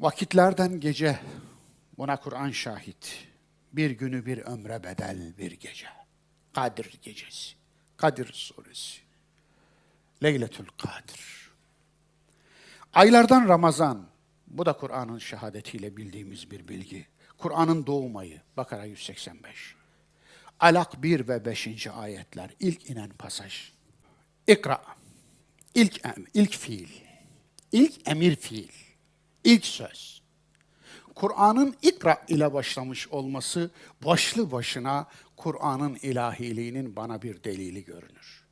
Vakitlerden gece, buna Kur'an şahit. Bir günü bir ömre bedel bir gece. Kadir gecesi. Kadir suresi. Leyletül Kadir. Aylardan Ramazan. Bu da Kur'an'ın şehadetiyle bildiğimiz bir bilgi. Kur'an'ın doğum ayı. Bakara 185. Alak 1 ve 5. ayetler. ilk inen pasaj. İkra. İlk em, ilk fiil. İlk emir fiil. İlk söz. Kur'an'ın ikra ile başlamış olması başlı başına Kur'an'ın ilahiliğinin bana bir delili görünür.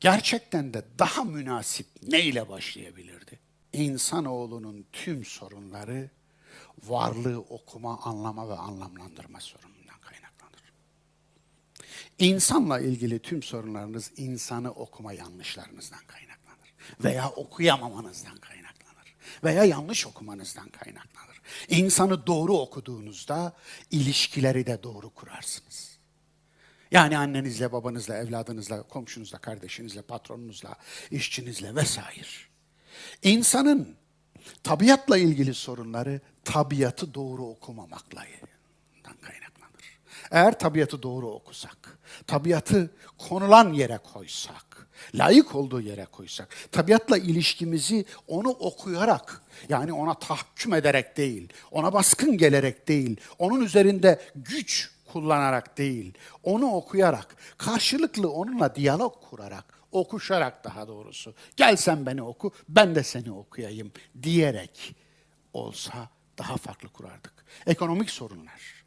Gerçekten de daha münasip ne ile başlayabilirdi? İnsanoğlunun tüm sorunları varlığı okuma, anlama ve anlamlandırma sorunundan kaynaklanır. İnsanla ilgili tüm sorunlarınız insanı okuma yanlışlarınızdan kaynaklanır. Veya okuyamamanızdan kaynaklanır. Veya yanlış okumanızdan kaynaklanır. İnsanı doğru okuduğunuzda ilişkileri de doğru kurarsınız. Yani annenizle, babanızla, evladınızla, komşunuzla, kardeşinizle, patronunuzla, işçinizle vesaire. İnsanın tabiatla ilgili sorunları tabiatı doğru okumamakla kaynaklanır. Eğer tabiatı doğru okusak, tabiatı konulan yere koysak, layık olduğu yere koysak, tabiatla ilişkimizi onu okuyarak, yani ona tahkim ederek değil, ona baskın gelerek değil, onun üzerinde güç kullanarak değil, onu okuyarak, karşılıklı onunla diyalog kurarak, okuşarak daha doğrusu, gel sen beni oku, ben de seni okuyayım diyerek olsa daha farklı kurardık. Ekonomik sorunlar.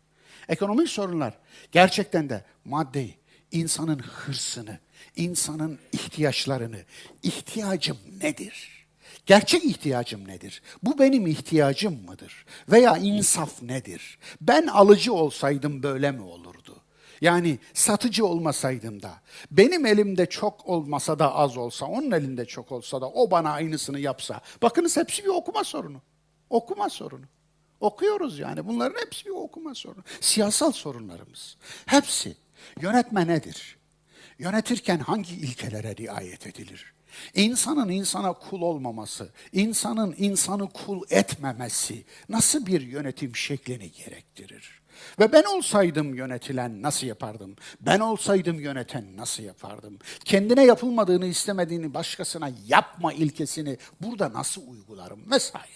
Ekonomik sorunlar gerçekten de maddeyi, insanın hırsını, insanın ihtiyaçlarını, ihtiyacım nedir? Gerçek ihtiyacım nedir? Bu benim ihtiyacım mıdır? Veya insaf nedir? Ben alıcı olsaydım böyle mi olurdu? Yani satıcı olmasaydım da, benim elimde çok olmasa da az olsa, onun elinde çok olsa da o bana aynısını yapsa. Bakınız hepsi bir okuma sorunu. Okuma sorunu. Okuyoruz yani. Bunların hepsi bir okuma sorunu. Siyasal sorunlarımız. Hepsi. Yönetme nedir? Yönetirken hangi ilkelere riayet edilir? İnsanın insana kul olmaması, insanın insanı kul etmemesi nasıl bir yönetim şeklini gerektirir? Ve ben olsaydım yönetilen nasıl yapardım? Ben olsaydım yöneten nasıl yapardım? Kendine yapılmadığını istemediğini başkasına yapma ilkesini burada nasıl uygularım? Vesaire.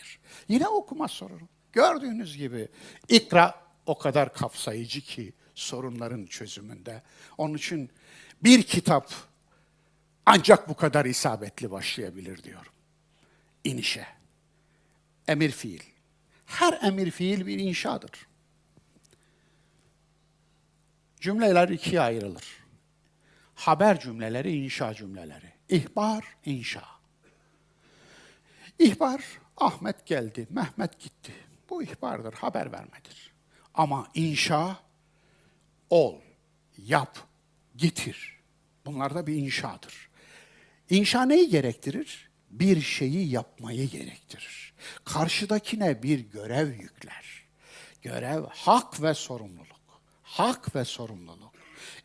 Yine okuma sorunu. Gördüğünüz gibi ikra o kadar kapsayıcı ki sorunların çözümünde. Onun için bir kitap ancak bu kadar isabetli başlayabilir diyorum. İnişe. Emir fiil. Her emir fiil bir inşadır. Cümleler ikiye ayrılır. Haber cümleleri, inşa cümleleri. İhbar, inşa. İhbar, Ahmet geldi, Mehmet gitti. Bu ihbardır, haber vermedir. Ama inşa, ol, yap, getir. Bunlar da bir inşadır. İnşa neyi gerektirir? Bir şeyi yapmayı gerektirir. Karşıdakine bir görev yükler. Görev, hak ve sorumluluk. Hak ve sorumluluk.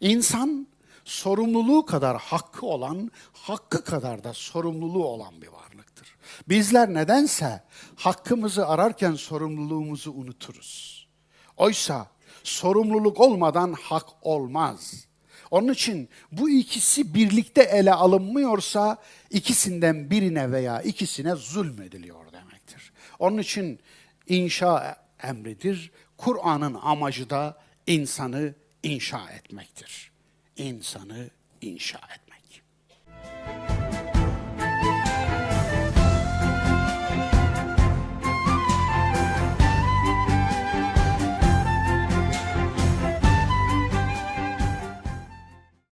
İnsan sorumluluğu kadar hakkı olan, hakkı kadar da sorumluluğu olan bir varlıktır. Bizler nedense hakkımızı ararken sorumluluğumuzu unuturuz. Oysa sorumluluk olmadan hak olmaz. Onun için bu ikisi birlikte ele alınmıyorsa ikisinden birine veya ikisine zulmediliyor demektir. Onun için inşa emridir. Kur'an'ın amacı da insanı inşa etmektir. İnsanı inşa etmek.